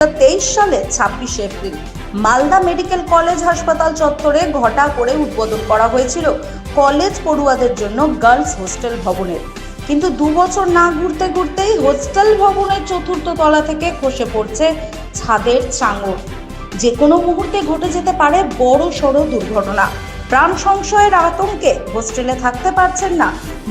তেইশ সালে ছাব্বিশে এপ্রিল, মালদা মেডিকেল কলেজ হাসপাতাল চত্বরে ঘটা করে উদ্বোধন করা হয়েছিল কলেজ পড়ুয়াদের জন্য গার্লস হোস্টেল ভবনের। কিন্তু দু বছর না ঘুরতে ঘুরতেই হোস্টেল ভবনের চতুর্থ তলা থেকে খসে পড়ছে ছাদের চাঙর। যে কোনো মুহূর্তে ঘটে যেতে পারে বড় সড়ো দুর্ঘটনা। প্রাণ সংশয়ের আতঙ্কে হোস্টেলে থাকতে পারছেন না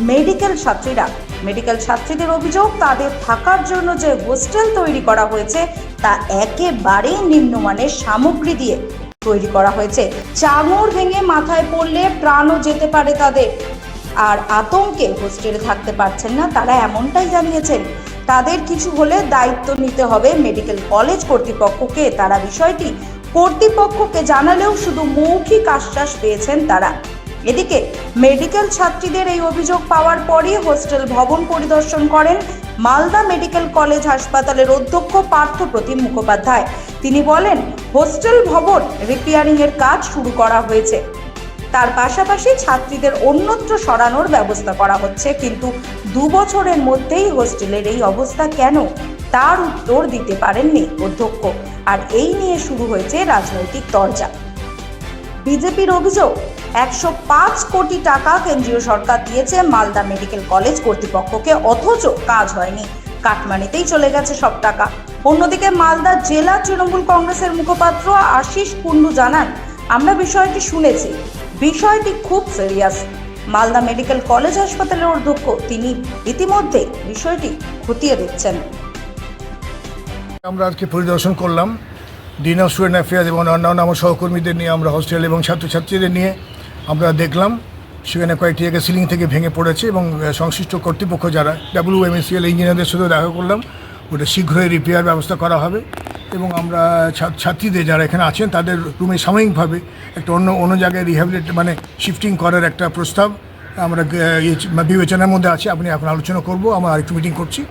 মেডিকেল ছাত্রীরা। মেডিকেল ছাত্রীদের অভিযোগ, তাদের থাকার জন্য যে হোস্টেল তৈরি করা হয়েছে, তা একেবারেই নিম্নমানের সামগ্রী দিয়ে তৈরি করা হয়েছে। চাঙড় ভেঙে মাথায় পড়লে প্রাণও যেতে পারে তাদের। আর আতঙ্কে হোস্টেলে থাকতে পারছেন না, তারা এমনটাই জানিয়েছেন। তাদের কিছু হলে দায়িত্ব নিতে হবে মেডিকেল কলেজ কর্তৃপক্ষকে। তারা বিষয়টি কর্তৃপক্ষকে জানালেও শুধু মৌখিক আশ্বাস পেয়েছেন তারা। এদিকে মেডিকেল ছাত্রীদের এই অভিযোগ পাওয়ার পরই হোস্টেল ভবন পরিদর্শন করেন মালদা মেডিকেল কলেজ হাসপাতালের অধ্যক্ষ পার্থ প্রতিম মুখোপাধ্যায়। তিনি বলেন, হোস্টেল ভবন রিপেয়ারিং এর কাজ শুরু করা হয়েছে। তার পাশাপাশি ছাত্রীদের অন্যত্র সরানোর ব্যবস্থা করা হচ্ছে, কিন্তু দু বছরের মধ্যেই হোস্টেলের এই অবস্থা কেন? তার উত্তর দিতে পারেননি অধ্যক্ষ। আর এই নিয়ে শুরু হয়েছে রাজনৈতিক তরজা। বিজেপির অভিযোগ একশো পাঁচ কোটি টাকা কেন্দ্রীয় সরকার দিয়েছে মালদা মেডিকেল কলেজ কর্তৃপক্ষকে, অথচ কাজ হয়নি। কাটমানিতেই চলে গেছে সব টাকা। অন্যদিকে মালদা জেলা তৃণমূল কংগ্রেসের মুখপাত্র আশিস কুন্ডু জানান, আমরা বিষয়টি শুনেছি। বিষয়টি খুব সিরিয়াস। মালদা মেডিকেল কলেজ হাসপাতালের অধ্যক্ষ, তিনি ইতিমধ্যে বিষয়টি খতিয়ে দেখছেন। আমরা আজকে পরিদর্শন করলাম। ডিন অফ এবং অন্যান্য আমার সহকর্মীদের নিয়ে, আমরা হস্টেল এবং ছাত্রছাত্রীদের নিয়ে আমরা দেখলাম, সেখানে কয়েকটি জায়গায় সিলিং থেকে ভেঙে পড়েছে এবং সংশ্লিষ্ট কর্তৃপক্ষ যারা ডাব্লিউ এমএসিএল ইঞ্জিনিয়ারদের সাথে দেখা করলাম, ওটা শীঘ্রই রিপেয়ার ব্যবস্থা করা হবে এবং আমরা ছাত্রীদের যারা এখানে আছেন, তাদের রুমে সাময়িকভাবে একটা অন্য অন্য জায়গায় রিহ্যাবিলিট মানে শিফটিং করার একটা প্রস্তাব আমরা বিবেচনার মধ্যে আছে। আপনি এখন আলোচনা করব, আমরা আরেকটু মিটিং করছি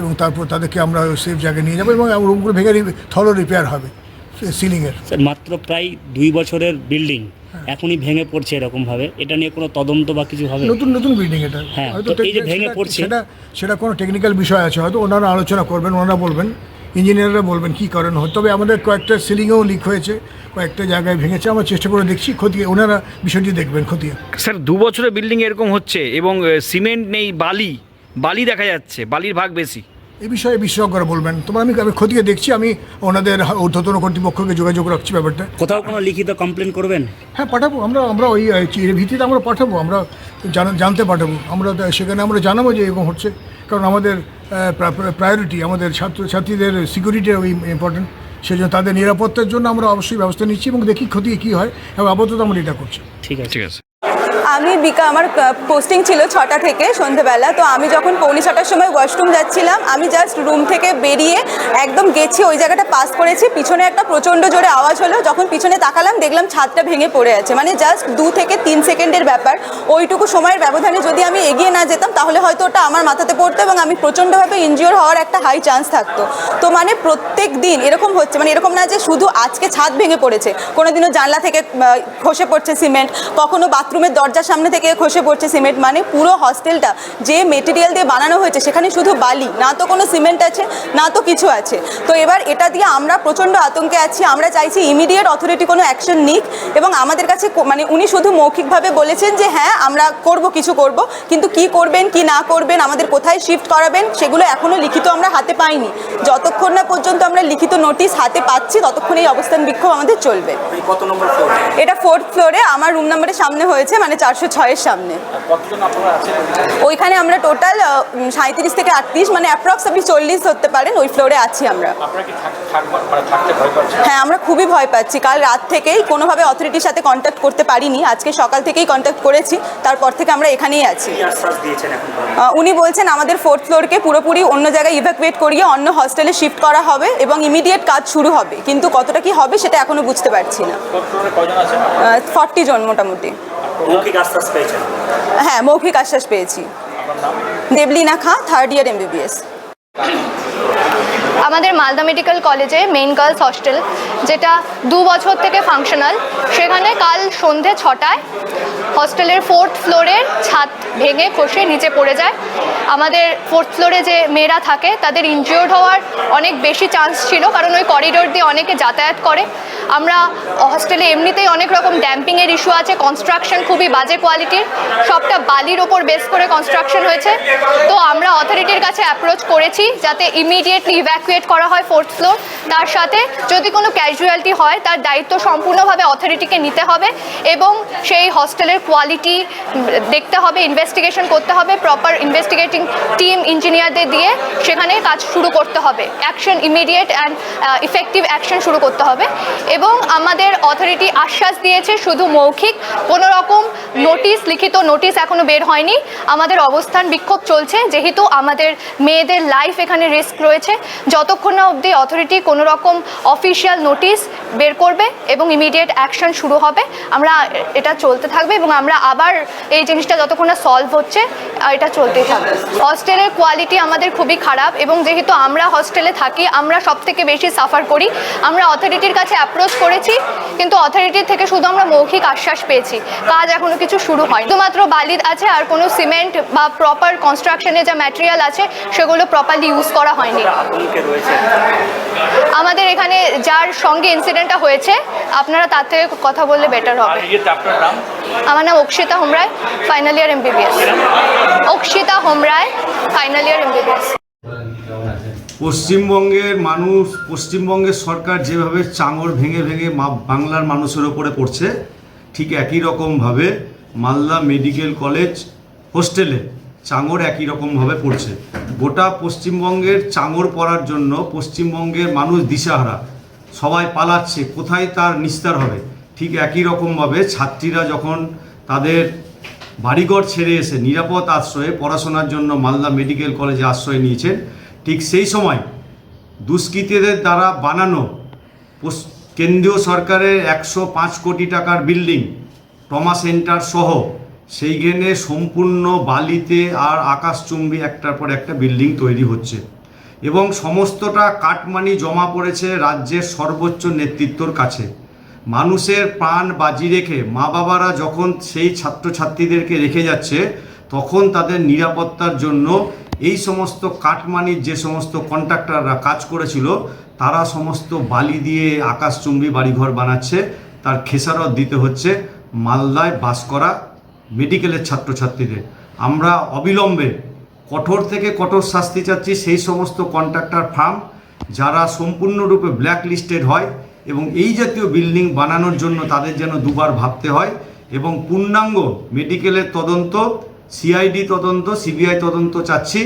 এবং তারপর তাদেরকে আমরা সেফ জায়গায় নিয়ে যাব এবং রুমগুলো ভেঙে থলো রিপেয়ার হবে। সিলিংয়ের। স্যার মাত্র প্রায় দুই বছরের বিল্ডিং। এখনই ভেঙে পড়ছে এরকম ভাবে এটা নিয়ে কোনো তদন্ত বা কিছু হবে? নতুন নতুন বিল্ডিং এটা। হ্যাঁ, হয়তো এই যে ভেঙে পড়ছে- সেটা সেটা কোনো টেকনিক্যাল বিষয় আছে। হয়তো ওনারা আলোচনা করবেন ওনারা বলবেন ইঞ্জিনিয়াররা বলবেন কী কারণ হয় তবে আমাদের কয়েকটা সিলিংয়েও লিক হয়েছে কয়েকটা জায়গায় ভেঙেছে। আমরা চেষ্টা করে দেখছি খতিয়ে ওনারা বিষয়টি দেখবেন খতিয়ে। স্যার দু বছরের বিল্ডিং এরকম হচ্ছে এবং সিমেন্ট নেই বালি বালি দেখা যাচ্ছে বালির ভাগ বেশি। এই বিষয়ে বিশেষজ্ঞরা বলবেন। তবে আমি আমি খতিয়ে দেখছি আমি ওনাদের ঊর্ধ্বতন কর্তৃপক্ষকে যোগাযোগ রাখছি ব্যাপারটা। কোথাও কোনো লিখিত কমপ্লেন করবেন? হ্যাঁ পাঠাবো। আমরা আমরা ওই ভিত্তিতে আমরা পাঠাবো আমরা জানা- জানতে পাঠাবো। আমরা সেখানে আমরা জানাব যে এরকম হচ্ছে কারণ আমাদের প্রায়োরিটি আমাদের ছাত্র ছাত্রীদের সিকিউরিটি ওই ইম্পর্টেন্ট সেই জন্য তাদের নিরাপত্তার জন্য আমরা অবশ্যই ব্যবস্থা নিচ্ছি এবং দেখি ক্ষতি কী হয় এবং আপাতত আমরা এটা করছি। ঠিক আছে। ঠিক আছে। আমি বিকা, আমার পোস্টিং ছিল ছটা থেকে সন্ধেবেলা। তো আমি যখন পৌনে ছটার সময় ওয়াশরুম যাচ্ছিলাম, আমি জাস্ট রুম থেকে বেরিয়ে একদম গেছি, ওই জায়গাটা পাস করেছি। পিছনে একটা প্রচণ্ড জোরে আওয়াজ হলো। যখন পিছনে তাকালাম, দেখলাম ছাদটা ভেঙে পড়ে আছে। মানে জাস্ট দু থেকে তিন সেকেন্ডের ব্যাপার। ওইটুকু সময়ের ব্যবধানে যদি আমি এগিয়ে না যেতাম, তাহলে হয়তো ওটা আমার মাথাতে পড়তো এবং আমি প্রচণ্ডভাবে ইনজিওর হওয়ার একটা হাই চান্স থাকতো। তো মানে প্রত্যেক দিন এরকম হচ্ছে মানে এরকম না যে শুধু আজকে ছাদ ভেঙে পড়েছে। কোনোদিনও জানলা থেকে খসে পড়ছে সিমেন্ট কখনো বাথরুমের দরজার সামনে থেকে খসে পড়ছে সিমেন্ট। মানে পুরো হস্টেলটা যে মেটেরিয়াল দিয়ে বানানো হয়েছে সেখানে শুধু বালি না তো কোনো সিমেন্ট আছে না তো কিছু আছে। তো এবার এটা দিয়ে আমরা প্রচণ্ড আতঙ্কে আছি। আমরা চাইছি ইমিডিয়েট অথরিটি কোনো অ্যাকশন নিক এবং আমাদের কাছে মানে উনি শুধু মৌখিকভাবে বলেছেন যে হ্যাঁ আমরা করব কিছু করব। কিন্তু কি করবেন কি না করবেন আমাদের কোথায় শিফট করাবেন সেগুলো এখনও লিখিত আমরা হাতে পাইনি। যতক্ষণ না পর্যন্ত আমরা লিখিত নোটিশ হাতে পাচ্ছি ততক্ষণ এই অবস্থান বিক্ষোভ আমাদের চলবে। ফ্লোর এটা ফোর্থ ফ্লোরে আমার রুম নাম্বারের সামনে হয়েছে মানে চারশো ছয়ের সামনে। কতজন আপনারা আছেন ওইখানে আমরা টোটাল সাঁত্রিশ থেকে আটত্রিশ মানে অ্যাপ্রক্স আপনি চল্লিশ ধরতে পারেন ওই ফ্লোরে আছি আমরা। আপনারা কি থাক- থাকবা- মানে হ্যাঁ আমরা খুবই ভয় পাচ্ছি। কাল রাত থেকেই কোনোভাবে অথরিটির সাথে কন্ট্যাক্ট করতে পারিনি। আজকে সকাল থেকেই কন্ট্যাক্ট করেছি। তারপর থেকে আমরা এখানেই আছি। উনি বলছেন আমাদের ফোর্থ ফ্লোরকে পুরোপুরি অন্য জায়গায় ইভ্যাকুয়েট করিয়ে অন্য হস্টেলে শিফট করা হবে এবং ইমিডিয়েট কাজ শুরু হবে। কিন্তু কতটা কি হবে সেটা এখনও বুঝতে পারছি না। ফর্টি জন মোটামুটি। মৌখিক আশ্বাস পেয়েছেন? হ্যাঁ মৌখিক আশ্বাস পেয়েছি। Debleena Khan third year MBBS আমাদের মালদা মেডিকেল কলেজে মেইন গার্লস হস্টেল, যেটা দু বছর থেকে ফাংশনাল সেখানে কাল সন্ধে ছটায় হস্টেলের ফোর্থ ফ্লোরের ছাদ ভেঙে খসে, নিচে পড়ে যায়। আমাদের ফোর্থ ফ্লোরে যে মেয়েরা থাকে, তাদের ইনজিওর্ড হওয়ার অনেক বেশি চান্স ছিল, কারণ ওই করিডোর দিয়ে অনেকে যাতায়াত করে। আমরা হস্টেলে এমনিতেই অনেক রকম ড্যাম্পিংয়ের ইস্যু আছে কনস্ট্রাকশন খুবই বাজে কোয়ালিটির সবটা বালির ওপর বেস করে কনস্ট্রাকশন হয়েছে। তো আমরা অথরিটির কাছে অ্যাপ্রোচ করেছি, যাতে ইমিডিয়েটলি ইভ্যাকুয়েট করা হয় ফোর্থ ফ্লোর তার সাথে যদি কোনো ক্যাজুয়ালিটি হয়, তার দায়িত্ব সম্পূর্ণভাবে অথরিটিকে নিতে হবে এবং সেই হস্টেলের কোয়ালিটি দেখতে হবে ইনভেস্টিগেশন করতে হবে প্রপার ইনভেস্টিগেটিং টিম ইঞ্জিনিয়ারদের দিয়ে সেখানে কাজ শুরু করতে হবে। Action immediate and effective action শুরু করতে হবে এবং আমাদের অথরিটি আশ্বাস দিয়েছে শুধু মৌখিক। কোনো রকম নোটিশ লিখিত নোটিশ এখনও বের হয়নি। আমাদের অবস্থান বিক্ষোভ চলছে। যেহেতু আমাদের মেয়েদের লাইফ এখানে রিস্ক রয়েছে। যতক্ষণ না অবধি অথরিটি কোনো রকম অফিসিয়াল নোটিশ বের করবে এবং ইমিডিয়েট অ্যাকশন শুরু হবে। আমরা এটা চলতে থাকবে এবং আমরা আবার এই জিনিসটা যতক্ষণ না সলভ হচ্ছে এটা চলতেই থাকবে। হস্টেলের কোয়ালিটি আমাদের খুবই খারাপ এবং যেহেতু আমরা হস্টেলে থাকি আমরা সব থেকে বেশি সাফার করি। আমরা অথরিটির কাছে অ্যাপ্রোচ করেছি কিন্তু অথরিটির থেকে শুধু আমরা মৌখিক আশ্বাস পেয়েছি। কাজ এখনও কিছু শুরু হয় শুধুমাত্র বালি আছে আর কোনো সিমেন্ট বা প্রপার কনস্ট্রাকশনের যা ম্যাটেরিয়াল আছে সেগুলো প্রপারলি ইউজ করা হয়নি। আমাদের এখানে যার সঙ্গে ইনসিডেন্টটা হয়েছে আপনারা তার থেকে কথা বললে বেটার হবে। আমার নাম Akshita Homroy final year MBBS Akshita Homroy final year MBBS পশ্চিমবঙ্গের মানুষ পশ্চিমবঙ্গের সরকার যেভাবে চাঙর ভেঙে ভেঙে বাংলার মানুষের ওপরে পড়ছে ঠিক একই রকমভাবে মালদা মেডিকেল কলেজ হোস্টেলে চাঙড় একই রকমভাবে পড়ছে। গোটা পশ্চিমবঙ্গের চাঙড় পড়ার জন্য পশ্চিমবঙ্গের মানুষ দিশাহারা। সবাই পালাচ্ছে, কোথায় তার নিস্তার হবে? ঠিক একই রকমভাবে ছাত্রীরা যখন তাদের বাড়িঘর ছেড়ে এসে নিরাপদ আশ্রয়ে পড়াশোনার জন্য মালদা মেডিকেল কলেজে আশ্রয় নিয়েছেন, ঠিক সেই সময় দুষ্কৃতীদের দ্বারা বানানো কেন্দ্রীয় সরকারের একশো পাঁচ কোটি টাকার বিল্ডিং টমা সেন্টার সহ, সেইখানে সম্পূর্ণ বালিতে আর আকাশচুম্বী একটার পর একটা বিল্ডিং তৈরি হচ্ছে। এবং সমস্তটা কাটমানি জমা পড়েছে রাজ্যের সর্বোচ্চ নেতৃত্বর কাছে। মানুষের প্রাণ বাজি রেখে মা বাবারা যখন সেই ছাত্রছাত্রীদেরকে রেখে যাচ্ছে, তখন তাদের নিরাপত্তার জন্য এই সমস্ত কাটমানির যে সমস্ত কন্ট্রাক্টররা কাজ করেছিল, তারা সমস্ত বালি দিয়ে আকাশচুম্বী বাড়িঘর বানাচ্ছে। তার খেসারত দিতে হচ্ছে মালদায় বাস করা মেডিকেলের ছাত্রছাত্রীদের। আমরা অবিলম্বে কঠোর থেকে কঠোর শাস্তি চাচ্ছি সেই সমস্ত কন্ট্রাক্টর ফার্ম যারা সম্পূর্ণরূপে ব্ল্যাক লিস্টেড হয় এবং এই জাতীয় বিল্ডিং বানানোর জন্য তাদের যেন দুবার ভাবতে হয় এবং পূর্ণাঙ্গ মেডিকেলের তদন্ত, সিআইডি তদন্ত, সিবিআই তদন্ত চাচ্ছি।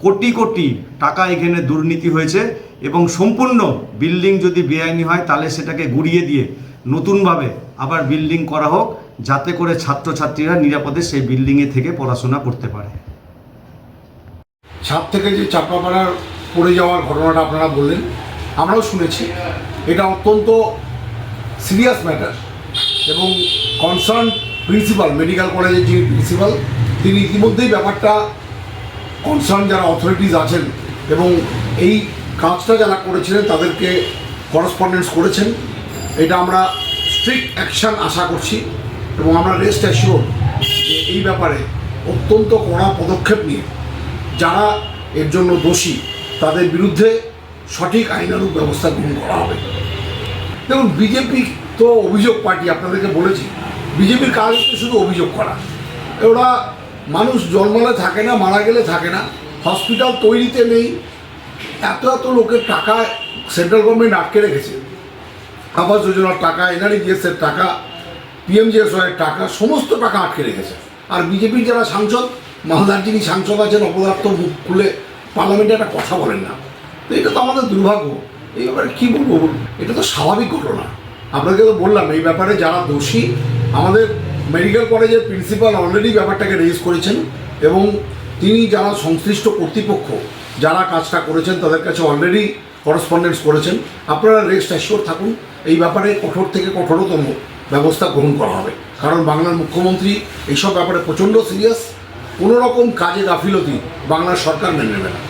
কোটি কোটি টাকা এখানে দুর্নীতি হয়েছে এবং সম্পূর্ণ বিল্ডিং যদি বেআইনি হয় তাহলে সেটাকে গুড়িয়ে দিয়ে নতুনভাবে আবার বিল্ডিং করা হোক, যাতে করে ছাত্রছাত্রীরা নিরাপদে সেই বিল্ডিংয়ে থেকে পড়াশোনা করতে পারে। ছাদ থেকে যে চাপা পড়ার পড়ে যাওয়ার ঘটনাটা আপনারা বললেন, আমরাও শুনেছি। এটা অত্যন্ত সিরিয়াস ম্যাটার এবং কনসার্ন প্রিন্সিপাল মেডিকেল কলেজের যিনি প্রিন্সিপাল তিনি ইতিমধ্যেই ব্যাপারটা কনসার্ন যারা অথরিটিস আছেন এবং এই কাজটা যারা করেছিলেন, তাদেরকে করসপন্ডেন্স করেছেন। এটা আমরা স্ট্রিক্ট অ্যাকশন আশা করছি এবং আমরা রেস্ট অ্যাসিওর যে এই ব্যাপারে অত্যন্ত কড়া পদক্ষেপ নিয়ে যারা এর জন্য দোষী, তাদের বিরুদ্ধে সঠিক আইনানুগ ব্যবস্থা গ্রহণ করা হবে। দেখুন, বিজেপি তো অভিযোগ পার্টি, আপনাদেরকে বলেছি। বিজেপির কাজ হচ্ছে শুধু অভিযোগ করা। ওরা মানুষ জন্মালে থাকে না, মারা গেলে থাকে না, হসপিটাল তৈরিতে নেই, এত এত লোকের টাকা সেন্ট্রাল গভর্নমেন্ট আটকে রেখেছে। আবাস যোজনার টাকা এনআরইজিএস এর টাকা পিএমজিএসওয়াই এর টাকা, সমস্ত টাকা আটকে রেখেছে। আর বিজেপির যারা সাংসদ মালদার যিনি সাংসদ আছেন, অপদার্থ মুখ খুলে পার্লামেন্টে একটা কথা বলেন না। তো এটা তো আমাদের দুর্ভাগ্য। এই ব্যাপারে কী বলব? এটা তো স্বাভাবিক ঘটনা। আপনাকে তো বললাম, এই ব্যাপারে যারা দোষী, আমাদের মেডিকেল কলেজের প্রিন্সিপাল অলরেডি ব্যাপারটাকে রেজ করেছেন এবং তিনি যারা সংশ্লিষ্ট কর্তৃপক্ষ, যারা কাজটা করেছেন, তাদের কাছে অলরেডি করসপন্ডেন্স করেছেন। আপনারা রেস্ট অ্যাসিওর থাকুন, এই ব্যাপারে কঠোর থেকে কঠোরতম ব্যবস্থা গ্রহণ করা হবে। কারণ বাংলার মুখ্যমন্ত্রী, এইসব ব্যাপারে প্রচণ্ড সিরিয়াস কোনো রকম কাজে গাফিলতি বাংলার সরকার মেনে নেবে না।